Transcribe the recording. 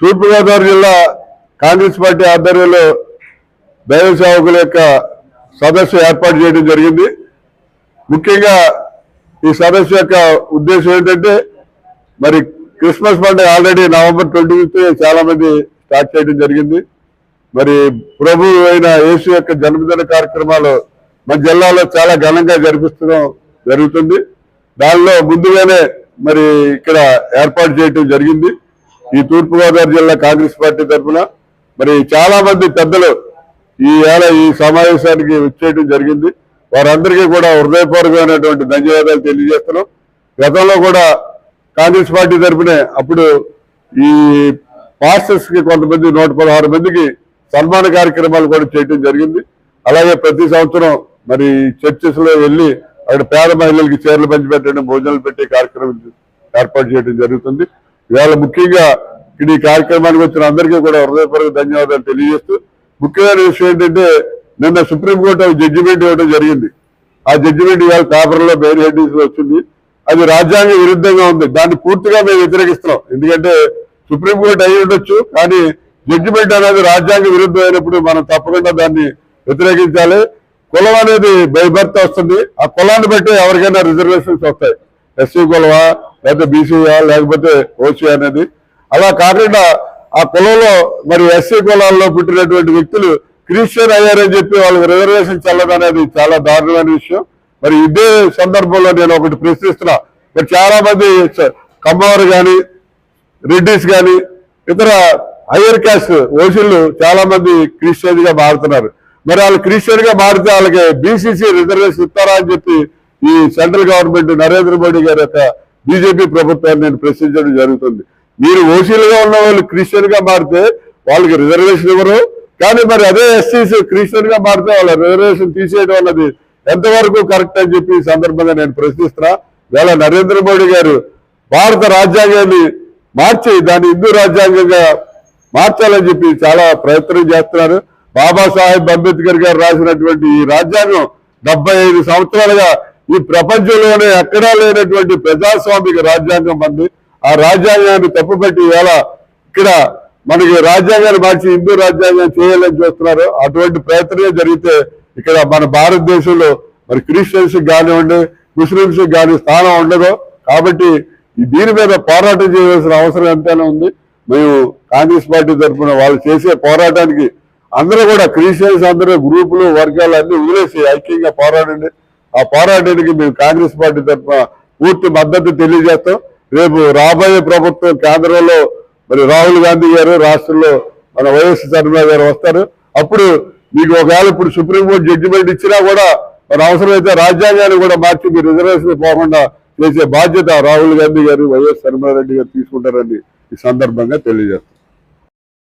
తూర్పుగోదావరి జిల్లా కాంగ్రెస్ పార్టీ ఆధ్వర్యంలో దైవ సేవకుల యొక్క సదస్సు ఏర్పాటు చేయడం జరిగింది. ముఖ్యంగా ఈ సదస్సు యొక్క ఉద్దేశం ఏంటంటే మరి క్రిస్మస్ పండుగ ఆల్రెడీ నవంబర్ ట్వంటీ ఫిఫ్త్ చాలా మంది స్టార్ట్ చేయడం జరిగింది. మరి ప్రభు అయిన యేసు యొక్క జన్మదిన కార్యక్రమాలు మన జిల్లాలో చాలా ఘనంగా జరిపిస్తడం జరుగుతుంది. దానిలో ముందుగానే మరి ఇక్కడ ఏర్పాటు చేయడం జరిగింది. ఈ తూర్పుగోదావరి జిల్లా కాంగ్రెస్ పార్టీ తరఫున మరి చాలా మంది పెద్దలు ఈ ఏళ ఈ సమావేశానికి వచ్చేయడం జరిగింది. వారందరికీ కూడా హృదయపూర్వకమైనటువంటి ధన్యవాదాలు తెలియజేస్తున్నాం. గతంలో కూడా కాంగ్రెస్ పార్టీ తరఫునే అప్పుడు ఈ పాస్టర్స్కి కొంతమంది నూట పదహారు మందికి సన్మాన కార్యక్రమాలు కూడా చేయడం జరిగింది. అలాగే ప్రతి సంవత్సరం మరి చర్చెస్లో వెళ్ళి అక్కడ పేద మహిళలకి చీరలు పంచిపెట్టడం భోజనాలు పెట్టే కార్యక్రమం ఏర్పాటు చేయడం జరుగుతుంది. ఇవాళ ముఖ్యంగా ఇక్కడ ఈ కార్యక్రమానికి వచ్చిన అందరికీ కూడా హృదయపూర్వక ధన్యవాదాలు తెలియజేస్తూ ముఖ్యమైన విషయం ఏంటంటే నిన్న సుప్రీంకోర్టు జడ్జిమెంట్ ఇవ్వడం జరిగింది. ఆ జడ్జిమెంట్ ఇవాళ పేపర్లో మెయిన్ హెడ్డింగ్స్ వచ్చింది. అది రాజ్యాంగ విరుద్ధంగా ఉంది. దాన్ని పూర్తిగా మేము వ్యతిరేకిస్తున్నాం. ఎందుకంటే సుప్రీంకోర్టు అయి ఉండొచ్చు కానీ జడ్జిమెంట్ అనేది రాజ్యాంగ విరుద్ధం అయినప్పుడు మనం తప్పకుండా దాన్ని వ్యతిరేకించాలి. కులం అనేది బై వస్తుంది. ఆ కులాన్ని బట్టి ఎవరికైనా రిజర్వేషన్స్ వస్తాయి. ఎస్సీ కులమా లేకపోతే బీసీయా లేకపోతే ఓసీ అనేది. అలా కాకుండా ఆ కులంలో మరి ఎస్సీ కులాల్లో పుట్టినటువంటి వ్యక్తులు క్రిస్టియన్ అయ్యారని చెప్పి వాళ్ళకి రిజర్వేషన్ చెల్లదనేది చాలా దారుణమైన విషయం. మరి ఇదే సందర్భంలో నేను ఒకటి ప్రశ్నిస్తున్నా. మరి చాలా మంది కమ్మవారు కానీ రెడ్డిస్ కానీ ఇతర హయ్యర్ క్యాస్ట్ ఓసీలు చాలా మంది క్రిస్టియన్గా మారుతున్నారు. మరి వాళ్ళు క్రిస్టియన్గా మారితే వాళ్ళకి బీసీసీ రిజర్వేషన్ ఇస్తారా అని చెప్పి ఈ సెంట్రల్ గవర్నమెంట్ నరేంద్ర మోడీ గారి యొక్క బీజేపీ ప్రభుత్వాన్ని నేను ప్రశ్నించడం జరుగుతుంది. మీరు ఓసీలుగా ఉన్న వాళ్ళు క్రిస్టియన్గా మారితే వాళ్ళకి రిజర్వేషన్ ఇవ్వరు. కానీ మరి అదే ఎస్సీస్ క్రిస్టియన్గా మారితే వాళ్ళ రిజర్వేషన్ తీసేయడం అన్నది ఎంతవరకు కరెక్ట్ అని చెప్పి సందర్భంగా నేను ప్రశ్నిస్తున్నా వేళ నరేంద్ర మోడీ గారు భారత రాజ్యాంగాన్ని మార్చి దాన్ని హిందూ రాజ్యాంగంగా మార్చాలని చెప్పి చాలా ప్రయత్నం చేస్తున్నారు. బాబాసాహెబ్ అంబేద్కర్ గారు రాసినటువంటి ఈ రాజ్యాంగం డెబ్బై ఐదు సంవత్సరాలుగా ఈ ప్రపంచంలోనే ఎక్కడా లేనటువంటి ప్రజాస్వామిక రాజ్యాంగం అంది ఆ రాజ్యాంగాన్ని తప్పుపెట్టి ఇవాళ ఇక్కడ మనకి రాజ్యాంగాన్ని మార్చి హిందూ రాజ్యాంగం చేయాలని చూస్తున్నారు. అటువంటి ప్రయత్నమే జరిగితే ఇక్కడ మన భారతదేశంలో మరి క్రిస్టియన్స్ కానివ్వండి ముస్లింస్ కానీ స్థానం ఉండదు. కాబట్టి దీని మీద పోరాటం చేయవలసిన అవసరం ఎంతైనా ఉంది. మేము కాంగ్రెస్ పార్టీ తరఫున వాళ్ళు చేసే పోరాటానికి అందరూ కూడా క్రిస్టియన్స్ అందరూ గ్రూపులు వర్గాలు అన్ని వదిలేసి ఐక్యంగా పోరాడండి. ఆ పోరాటానికి మేము కాంగ్రెస్ పార్టీ తరఫున పూర్తి మద్దతు తెలియజేస్తాం. రేపు రాబోయే ప్రభుత్వం కేంద్రంలో మరి రాహుల్ గాంధీ గారు రాష్ట్రంలో మన వైఎస్ శర్మ గారు వస్తారు. అప్పుడు మీకు ఒకవేళ ఇప్పుడు సుప్రీంకోర్టు జడ్జిమెంట్ ఇచ్చినా కూడా మరి అవసరమైతే రాజ్యాంగాన్ని కూడా మార్చి మీరు రిజర్వేషన్ పోకుండా చేసే బాధ్యత రాహుల్ గాంధీ గారు వైఎస్ శర్మారెడ్డి గారు తీసుకుంటారని ఈ సందర్భంగా తెలియజేస్తారు